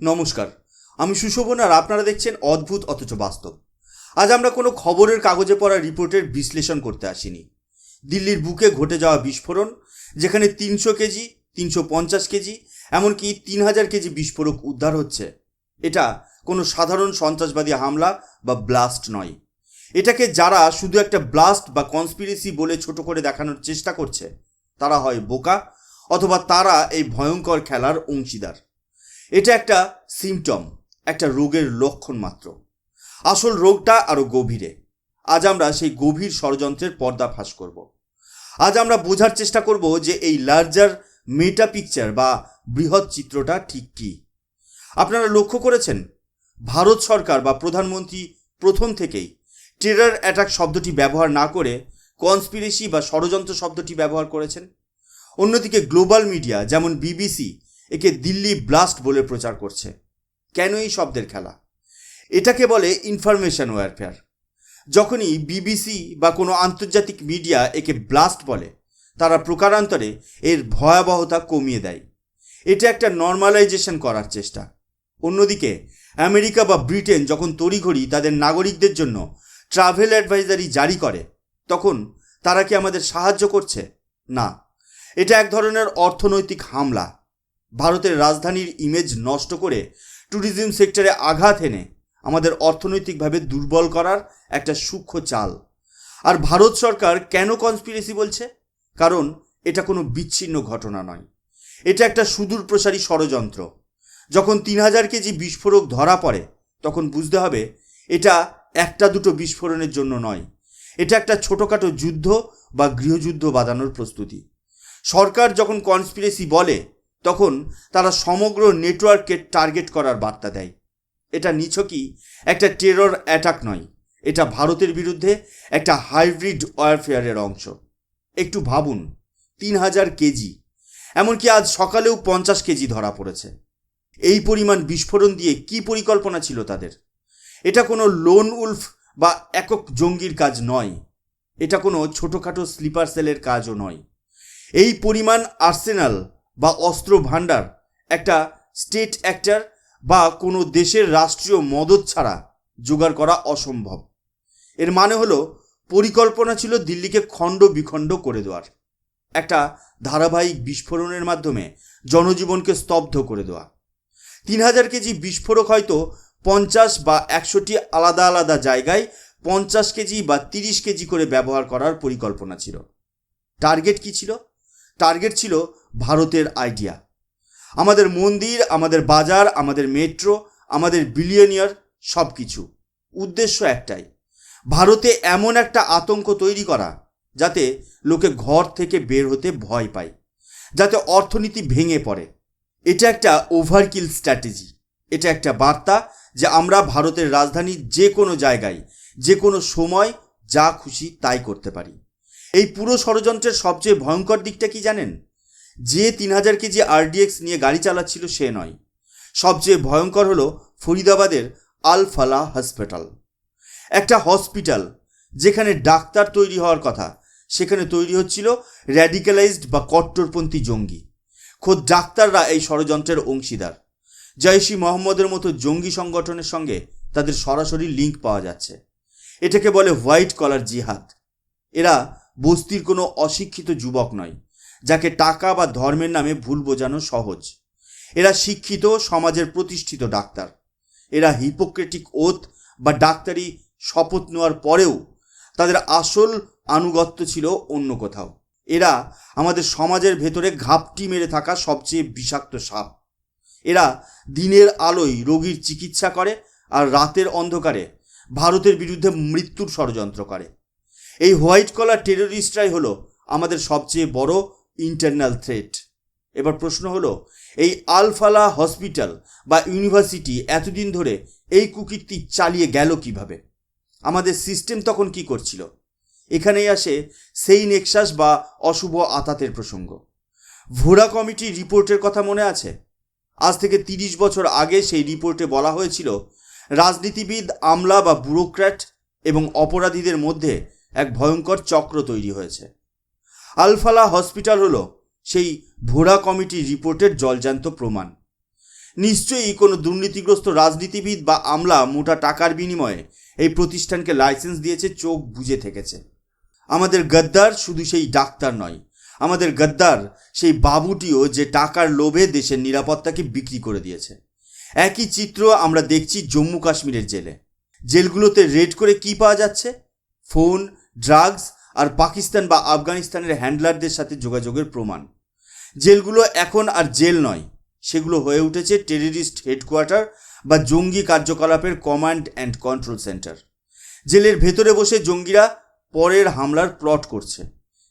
নমস্কার। আমি সুশোভন আর আপনারা দেখছেন অদ্ভুত অথচ বাস্তব। আজ আমরা কোনো খবরের কাগজে পড়া রিপোর্টের বিশ্লেষণ করতে আসিনি। দিল্লির বুকে ঘটে যাওয়া বিস্ফোরণ, যেখানে তিনশো কেজি, তিনশো পঞ্চাশ কেজি, এমনকি তিন হাজার কেজি বিস্ফোরক উদ্ধার হচ্ছে। এটা কোনো সাধারণ সন্ত্রাসবাদী হামলা বা ব্লাস্ট নয়। এটাকে যারা শুধু একটা ব্লাস্ট বা কনস্পিরেসি বলে ছোট করে দেখানোর চেষ্টা করছে, তারা হয় বোকা অথবা তারা এই ভয়ঙ্কর খেলার অংশীদার। এটা একটা সিমটম একটা রোগের লক্ষণ মাত্র। আসল রোগটা আরও গভীরে। আজ আমরা সেই গভীর ষড়যন্ত্রের পর্দা ফাঁস করব। আজ আমরা বোঝার চেষ্টা করব যে এই লার্জার মেটা পিকচার বা বৃহৎ চিত্রটা ঠিক কী। আপনারা লক্ষ্য করেছেন? ভারত সরকার বা প্রধানমন্ত্রী প্রথম থেকেই টেরার অ্যাটাক শব্দটি ব্যবহার না করে কনস্পিরেসি বা ষড়যন্ত্র শব্দটি ব্যবহার করেছেন। অন্যদিকে গ্লোবাল মিডিয়া যেমন বিবিসি একে দিল্লি ব্লাস্ট বলে প্রচার করছে। কেন এই শব্দের খেলা? এটাকে বলে ইনফরমেশন ওয়ারফেয়ার যখনই বিবিসি বা কোনো আন্তর্জাতিক মিডিয়া একে ব্লাস্ট বলে, তারা প্রকারান্তরে এর ভয়াবহতা কমিয়ে দেয়। এটা একটা নর্মালাইজেশন করার চেষ্টা। অন্যদিকে, আমেরিকা বা ব্রিটেন যখন তড়িঘড়ি তাদের নাগরিকদের জন্য ট্রাভেল অ্যাডভাইজারি জারি করে, তখন তারা কি আমাদের সাহায্য করছে? না। এটা এক ধরনের অর্থনৈতিক হামলা। ভারতের রাজধানীর ইমেজ নষ্ট করে ট্যুরিজম সেক্টরে আঘাত এনে আমাদের অর্থনৈতিকভাবে দুর্বল করার একটা সূক্ষ্ম চাল। আর ভারত সরকার কেন কনস্পিরেসি বলছে? কারণ এটা কোনো বিচ্ছিন্ন ঘটনা নয়। এটা একটা সুদূর প্রসারী ষড়যন্ত্র। যখন তিন হাজার কেজি বিস্ফোরক ধরা পড়ে, তখন বুঝতে হবে এটা একটা দুটো বিস্ফোরণের জন্য নয়। এটা একটা ছোটোখাটো যুদ্ধ বা গৃহযুদ্ধ বাঁধানোর প্রস্তুতি। সরকার যখন কনস্পিরেসি বলে তখন তারা সমগ্র নেটওয়ার্ককে টার্গেট করার বার্তা দেয়। এটা নিছকই একটা টেরর অ্যাটাক নয়, এটা ভারতের বিরুদ্ধে একটা হাইব্রিড ওয়ারফেয়ারের অংশ। একটু ভাবুন, তিন হাজার কেজি, এমনকি আজ সকালেও পঞ্চাশ কেজি ধরা পড়েছে। এই পরিমাণ বিস্ফোরণ দিয়ে কি পরিকল্পনা ছিল তাদের? এটা কোনো লোন উলফ বা একক জঙ্গির কাজ নয়, এটা কোনো ছোটোখাটো স্লিপার সেলের কাজও নয়। এই পরিমাণ আর্সেনাল বা অস্ত্র ভাণ্ডার, একটা স্টেট অ্যাক্টার বা কোনো দেশের রাষ্ট্রীয় মদত ছাড়া জোগাড় করা অসম্ভব। এর মানে হলো, পরিকল্পনা ছিল দিল্লিকে খণ্ড বিখণ্ড করে দেওয়ার। একটা ধারাবাহিক বিস্ফোরণের মাধ্যমে জনজীবনকে স্তব্ধ করে দেওয়া। তিন হাজার কেজি বিস্ফোরক হয়তো পঞ্চাশ বা একশোটি আলাদা আলাদা জায়গায় পঞ্চাশ কেজি বা তিরিশ কেজি করে ব্যবহার করার পরিকল্পনা ছিল। টার্গেট কি ছিল? টার্গেট ছিল ভারতের আইডিয়া আমাদের মন্দির, আমাদের বাজার, আমাদের মেট্রো আমাদের বিলিয়নিয়ার সব কিছু উদ্দেশ্য একটাই, ভারতে এমন একটা আতঙ্ক তৈরি করা, যাতে লোকে ঘর থেকে বের হতে ভয় পায়, যাতে অর্থনীতি ভেঙে পড়ে। এটা একটা ওভারকিল স্ট্র্যাটেজি এটা একটা বার্তা যে আমরা ভারতের রাজধানীর যে কোনো জায়গায়, যে কোনো সময় যা খুশি তাই করতে পারি। এই পুরো ষড়যন্ত্রের সবচেয়ে ভয়ঙ্কর দিকটা কি জানেন? যে তিন হাজার কেজি আরডিএক্স নিয়ে গাড়ি চালাচ্ছিল সে নয়। সবচেয়ে ভয়ঙ্কর হলো ফরিদাবাদের আল ফালা হসপিটাল একটা হসপিটাল যেখানে ডাক্তার তৈরি হওয়ার কথা। সেখানে তৈরি হচ্ছিল র্যাডিক্যালাইজড বা কট্টরপন্থী জঙ্গি। খোদ ডাক্তাররা এই ষড়যন্ত্রের অংশীদার। জয়সি মোহাম্মদের মতো জঙ্গি সংগঠনের সঙ্গে তাদের সরাসরি লিঙ্ক পাওয়া যাচ্ছে। এটাকে বলে হোয়াইট কলার জিহাদ। এরা বস্তির কোনো অশিক্ষিত যুবক নয়, যাকে টাকা বা ধর্মের নামে ভুল বোঝানো সহজ। এরা শিক্ষিত, সমাজের প্রতিষ্ঠিত ডাক্তার। এরা হিপোক্রেটিক ওথ বা ডাক্তারি শপথ নেওয়ার পরেও তাদের আসল আনুগত্য ছিল অন্য কোথাও। এরা আমাদের সমাজের ভেতরে ঘাপটি মেরে থাকা সবচেয়ে বিষাক্ত সাপ। এরা দিনের আলোয় রোগীর চিকিৎসা করে আর রাতের অন্ধকারে ভারতের বিরুদ্ধে মৃত্যুর ষড়যন্ত্র করে। এই হোয়াইট কলার টেররিস্টরাই হলো আমাদের সবচেয়ে বড় ইন্টারনাল থ্রেট এবার প্রশ্ন হলো, এই আলফালা হসপিটাল বা ইউনিভার্সিটি এতদিন ধরে এই কুকীর্তি চালিয়ে গেল কীভাবে? আমাদের সিস্টেম তখন কি করছিল? এখানেই আসে সেই নেক্সাস বা অশুভ আতাতের প্রসঙ্গ। ভোরা কমিটির রিপোর্টের কথা মনে আছে? আজ থেকে তিরিশ বছর আগে সেই রিপোর্টে বলা হয়েছিল, রাজনীতিবিদ, আমলা বা ব্যুরোক্র্যাট এবং অপরাধীদের মধ্যে এক ভয়ঙ্কর চক্র তৈরি হয়েছে। আলফালা হসপিটাল হলো সেই ভোরা কমিটির রিপোর্টের জলজান্ত প্রমাণ। নিশ্চয়ই কোনো দুর্নীতিগ্রস্ত রাজনীতিবিদ বা আমলা মোটা টাকার বিনিময়ে এই প্রতিষ্ঠানকে লাইসেন্স দিয়েছে, চোখ বুজে থেকেছে। আমাদের গদ্দার শুধু সেই ডাক্তার নয়, আমাদের গদ্দার সেই বাবুটিও যে টাকার লোভে দেশের নিরাপত্তাকে বিক্রি করে দিয়েছে। একই চিত্র আমরা দেখছি জম্মু কাশ্মীরের জেলে। জেলগুলোতে রেড করে কি পাওয়া যাচ্ছে? ফোন ড্রাগস আর পাকিস্তান বা আফগানিস্তানের হ্যান্ডলারদের সাথে যোগাযোগের প্রমাণ। জেলগুলো এখন আর জেল নয়, সেগুলো হয়ে উঠেছে টেররিস্ট হেডকোয়ার্টার বা জঙ্গি কার্যকলাপের কমান্ড অ্যান্ড কন্ট্রোল সেন্টার জেলের ভেতরে বসে জঙ্গিরা পরের হামলার প্লট করছে।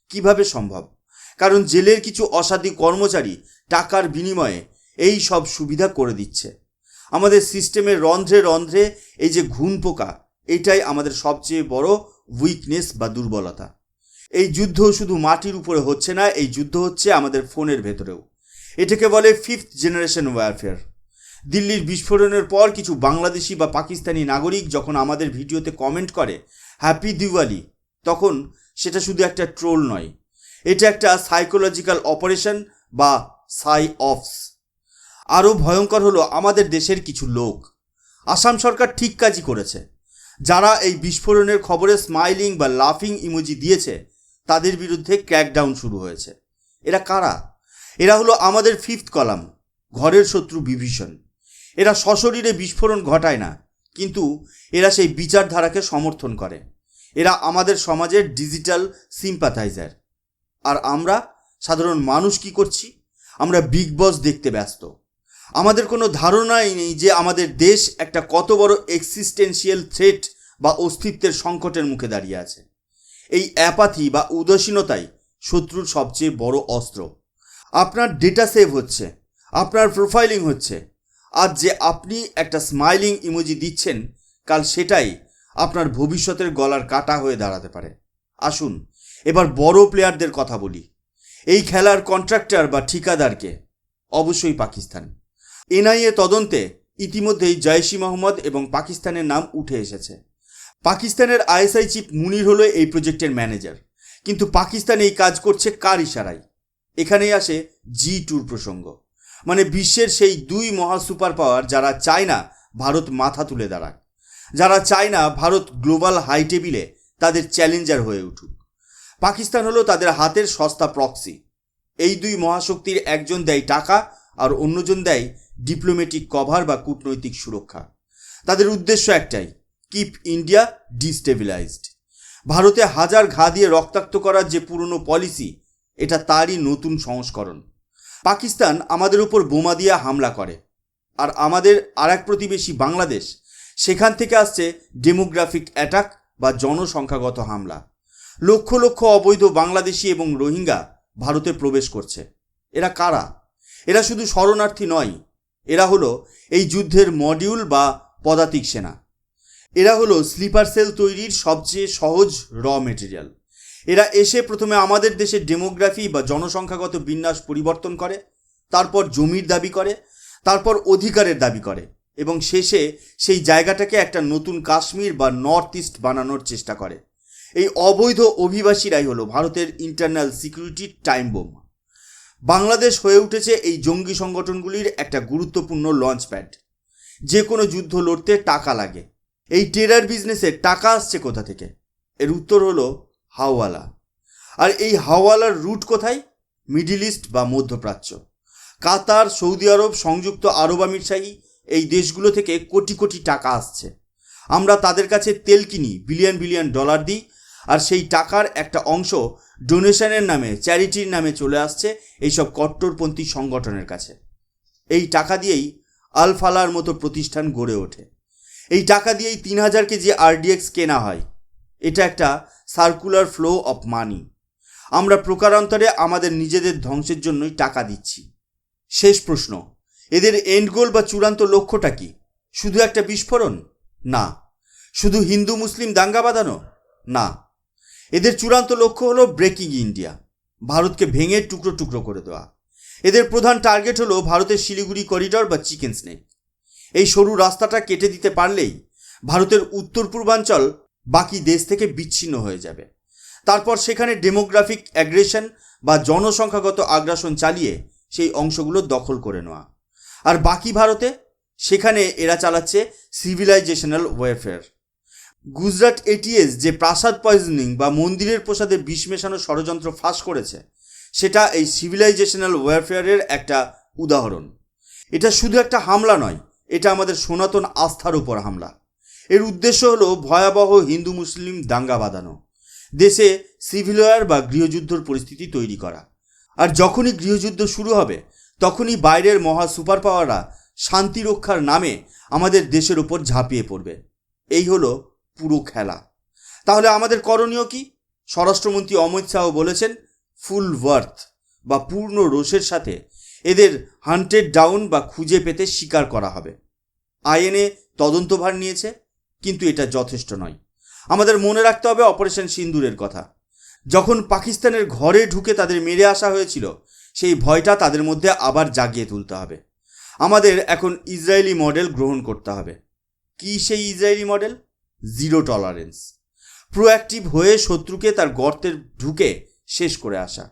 কীভাবে সম্ভব? কারণ জেলের কিছু অসাধু কর্মচারী টাকার বিনিময়ে এই সব সুবিধা করে দিচ্ছে। আমাদের সিস্টেমের রন্ধ্রে রন্ধ্রে এই যে ঘুণ পোকা, এটাই আমাদের সবচেয়ে বড় উইকনেস বা দুর্বলতা। এই যুদ্ধ শুধু মাটির উপরে হচ্ছে না, এই যুদ্ধ হচ্ছে আমাদের ফোনের ভেতরেও। এটাকে বলে ফিফথ জেনারেশন ওয়ারফেয়ার দিল্লির বিস্ফোরণের পর কিছু বাংলাদেশি বা পাকিস্তানি নাগরিক যখন আমাদের ভিডিওতে কমেন্ট করে হ্যাপি দিওয়ালি তখন সেটা শুধু একটা ট্রোল নয়। এটা একটা সাইকোলজিক্যাল অপারেশন বা সাই অফস আরও ভয়ঙ্কর হলো আমাদের দেশের কিছু লোক। আসাম সরকার ঠিক কাজই করেছে। যারা এই বিস্ফোরণের খবরে স্মাইলিং বা লাফিং ইমোজি দিয়েছে, তাদের বিরুদ্ধে ক্র্যাকডাউন শুরু হয়েছে। এরা কারা? এরা হলো আমাদের ফিফথ কলাম, ঘরের শত্রু বিভীষণ। এরা সশরীরে বিস্ফোরণ ঘটায় না, কিন্তু এরা সেই বিচারধারাকে সমর্থন করে। এরা আমাদের সমাজের ডিজিটাল সিম্পাথাইজার আর আমরা সাধারণ মানুষ কি করছি? আমরা বিগ বস দেখতে ব্যস্ত। আমাদের কোনো ধারণাই নেই যে আমাদের দেশ একটা কত বড় এক্সিস্টেন্সিয়াল থ্রেট বা অস্তিত্বের সংকটের মুখে দাঁড়িয়ে আছে। এই অ্যাপাথি বা উদাসীনতাই শত্রুর সবচেয়ে বড় অস্ত্র। আপনার ডেটা সেভ হচ্ছে, আপনার প্রোফাইলিং হচ্ছে। আজ যে আপনি একটা স্মাইলিং ইমোজি দিচ্ছেন, কাল সেটাই আপনার ভবিষ্যতের গলার কাটা হয়ে দাঁড়াতে পারে। আসুন, এবার বড় প্লেয়ারদের কথা বলি। এই খেলার কন্ট্রাক্টর বা ঠিকাদারকে, অবশ্যই পাকিস্তান। এনআইএ তদন্তে ইতিমধ্যেই জয়সি মোহাম্মদ এবং পাকিস্তানের নাম উঠে এসেছে। পাকিস্তানের আইএসআই চিফ মুনির হলো এই প্রজেক্টের ম্যানেজার। কিন্তু পাকিস্তান এই কাজ করছে কার ইশারায়? এখানেই আসে জি টুর প্রসঙ্গ। মানে বিশ্বের সেই দুই মহা সুপার পাওয়ার যারা চায় না ভারত মাথা তুলে দাঁড়াক। যারা চায় না ভারত গ্লোবাল হাই টেবিলে তাদের চ্যালেঞ্জার হয়ে উঠুক। পাকিস্তান হলো তাদের হাতের সস্তা প্রক্সি। এই দুই মহাশক্তির একজন দেয় টাকা আর অন্যজন দেয় ডিপ্লোম্যাটিক কভার বা কূটনৈতিক সুরক্ষা। তাদের উদ্দেশ্য একটাই কিপ ইন্ডিয়া ডিস্টেবিলাইজড ভারতে হাজার ঘা দিয়ে রক্তাক্ত করার যে পুরনো পলিসি এটা তারই নতুন সংস্করণ। পাকিস্তান আমাদের উপর বোমা দিয়ে হামলা করে। আর আমাদের আর এক প্রতিবেশী বাংলাদেশ, সেখান থেকে আসছে ডেমোগ্রাফিক অ্যাটাক বা জনসংখ্যাগত হামলা। লক্ষ লক্ষ অবৈধ বাংলাদেশি এবং রোহিঙ্গা ভারতে প্রবেশ করছে। এরা কারা? এরা শুধু শরণার্থী নয় এরা হলো এই যুদ্ধের মডিউল বা পদাতিক সেনা। এরা হলো স্লিপার সেল তৈরির সবচেয়ে সহজ র মেটেরিয়াল। এরা এসে প্রথমে আমাদের দেশের ডেমোগ্রাফি বা জনসংখ্যাগত বিন্যাস পরিবর্তন করে, তারপর জমির দাবি করে, তারপর অধিকারের দাবি করে এবং শেষে সেই জায়গাটাকে একটা নতুন কাশ্মীর বা নর্থ ইস্ট বানানোর চেষ্টা করে। এই অবৈধ অভিবাসীরাই হলো ভারতের ইন্টারনাল সিকিউরিটির টাইম বোম। বাংলাদেশ হয়ে উঠেছে এই জঙ্গি সংগঠনগুলির একটা গুরুত্বপূর্ণ লঞ্চ প্যাড যে কোনো যুদ্ধ লড়তে টাকা লাগে। এই টেরার বিজনেসে টাকা আসছে কোথা থেকে? এর উত্তর হলো হাওয়ালা। আর এই হাওয়ালার রুট কোথায়? মিডিল ইস্ট বা মধ্যপ্রাচ্য। কাতার, সৌদি আরব, সংযুক্ত আরব আমিরশাহী এই দেশগুলো থেকে কোটি কোটি টাকা আসছে। আমরা তাদের কাছে তেল কিনি বিলিয়ন বিলিয়ন ডলার দিই। আর সেই টাকার একটা অংশ ডোনেশনের নামে, চ্যারিটির নামে চলে আসছে এইসব কট্টরপন্থী সংগঠনের কাছে। এই টাকা দিয়েই আলফালার মতো প্রতিষ্ঠান গড়ে ওঠে। এই টাকা দিয়েই তিন হাজার কেজি আরডিএক্স কেনা হয়, এটা একটা সার্কুলার ফ্লো অফ মানি আমরা প্রকারান্তরে আমাদের নিজেদের ধ্বংসের জন্যই টাকা দিচ্ছি। শেষ প্রশ্ন, এদের এন্ড গোল বা চূড়ান্ত লক্ষ্যটা কি? শুধু একটা বিস্ফোরণ? না। শুধু হিন্দু, মুসলিম দাঙ্গা বাঁধানো? না। এদের চূড়ান্ত লক্ষ্য হলো ব্রেকিং ইন্ডিয়া ভারতকে ভেঙে টুকরো টুকরো করে দেওয়া। এদের প্রধান টার্গেট হলো ভারতের শিলিগুড়ি করিডর বা চিকেন স্নেক এই সরু রাস্তাটা কেটে দিতে পারলেই ভারতের উত্তর পূর্বাঞ্চল বাকি দেশ থেকে বিচ্ছিন্ন হয়ে যাবে। তারপর সেখানে ডেমোগ্রাফিক অ্যাগ্রেশন বা জনসংখ্যাগত আগ্রাসন চালিয়ে সেই অংশগুলো দখল করে নেওয়া। আর বাকি ভারতে সেখানে এরা চালাচ্ছে সিভিলাইজেশনাল ওয়েলফেয়ার গুজরাট এটিএস যে প্রাসাদ পয়জনিং বা মন্দিরের প্রসাদে বিষ মেশানো ষড়যন্ত্র ফাঁস করেছে, সেটা এই সিভিলাইজেশনাল ওয়েলফেয়ারের একটা উদাহরণ। এটা শুধু একটা হামলা নয়, এটা আমাদের সনাতন আস্থার উপর হামলা। এর উদ্দেশ্য হলো ভয়াবহ হিন্দু মুসলিম দাঙ্গা বাঁধানো, দেশে সিভিল ওয়ার বা গৃহযুদ্ধর পরিস্থিতি তৈরি করা। আর যখনই গৃহযুদ্ধ শুরু হবে, তখনই বাইরের মহা সুপার পাওয়াররা শান্তি রক্ষার নামে আমাদের দেশের ওপর ঝাঁপিয়ে পড়বে। এই হলো পুরো খেলা। তাহলে আমাদের করণীয় কি? স্বরাষ্ট্রমন্ত্রী অমিত শাহ বলেছেন, ফুল ওয়ার্থ বা পূর্ণ রোষের সাথে এদের হান্টেড ডাউন বা খুঁজে পেতে স্বীকার করা হবে। আইএনএ তদন্তভার নিয়েছে, কিন্তু এটা যথেষ্ট নয়। আমাদের মনে রাখতে হবে অপারেশন সিন্দুরের কথা। যখন পাকিস্তানের ঘরে ঢুকে তাদের মেরে আসা হয়েছিল, সেই ভয়টা তাদের মধ্যে আবার জাগিয়ে তুলতে হবে। আমাদের এখন ইসরায়েলি মডেল গ্রহণ করতে হবে। কি সেই Israeli model? Zero tolerance proactive হয়ে শত্রুকে তার গর্তের ঢুকে শেষ করে আসা।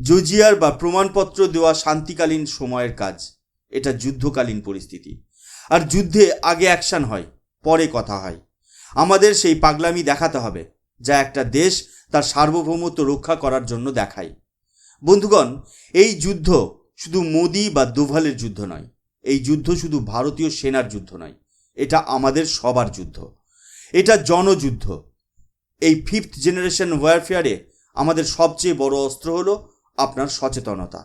জর্জিয়ার বা প্রমাণপত্র দেওয়া শান্তিকালীন সময়ের কাজ। এটা যুদ্ধকালীন পরিস্থিতি। আর যুদ্ধে আগে অ্যাকশন হয়, পরে কথা হয়। আমাদের সেই পাগলামি দেখাতে হবে, যা একটা দেশ তার সার্বভৌমত্ব রক্ষা করার জন্য দেখায়। বন্ধুগণ, এই যুদ্ধ শুধু মোদি বা দোভালের যুদ্ধ নয়। এই যুদ্ধ শুধু ভারতীয় সেনার যুদ্ধ নয়। এটা আমাদের সবার যুদ্ধ। এটা জনযুদ্ধ। এই ফিফথ জেনারেশন ওয়ারফেয়ারে আমাদের সবচেয়ে বড় অস্ত্র হলো আপনার সচেতনতা।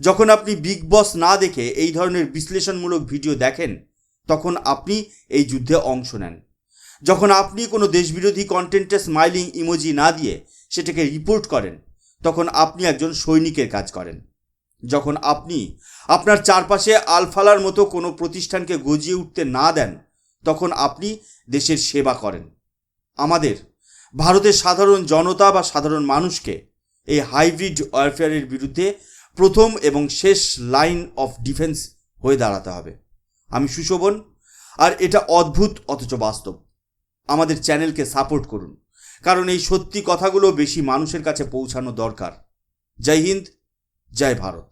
যখন আপনি বিগ বস না দেখে এই ধরনের বিশ্লেষণমূলক ভিডিও দেখেন, তখন আপনি এই যুদ্ধে অংশ নেন। যখন আপনি কোনো দেশবিরোধী কন্টেন্টে স্মাইলিং ইমোজি না দিয়ে সেটাকে রিপোর্ট করেন, তখন আপনি একজন সৈনিকের কাজ করেন। যখন আপনি আপনার চারপাশে আলফালার মতো কোনো প্রতিষ্ঠানকে গজিয়ে উঠতে না দেন তখন আপনি দেশের সেবা করেন। আমাদের, ভারতের সাধারণ জনতা বা সাধারণ মানুষকে এই হাইব্রিড ওয়ারফেয়ারের বিরুদ্ধে প্রথম এবং শেষ লাইন অফ ডিফেন্স হয়ে দাঁড়াতে হবে। আমি সুশোভন, আর এটা অদ্ভুত অথচ বাস্তব। আমাদের চ্যানেলকে সাপোর্ট করুন, কারণ এই সত্যি কথাগুলো বেশি মানুষের কাছে পৌঁছানো দরকার। জয় হিন্দ, জয় ভারত।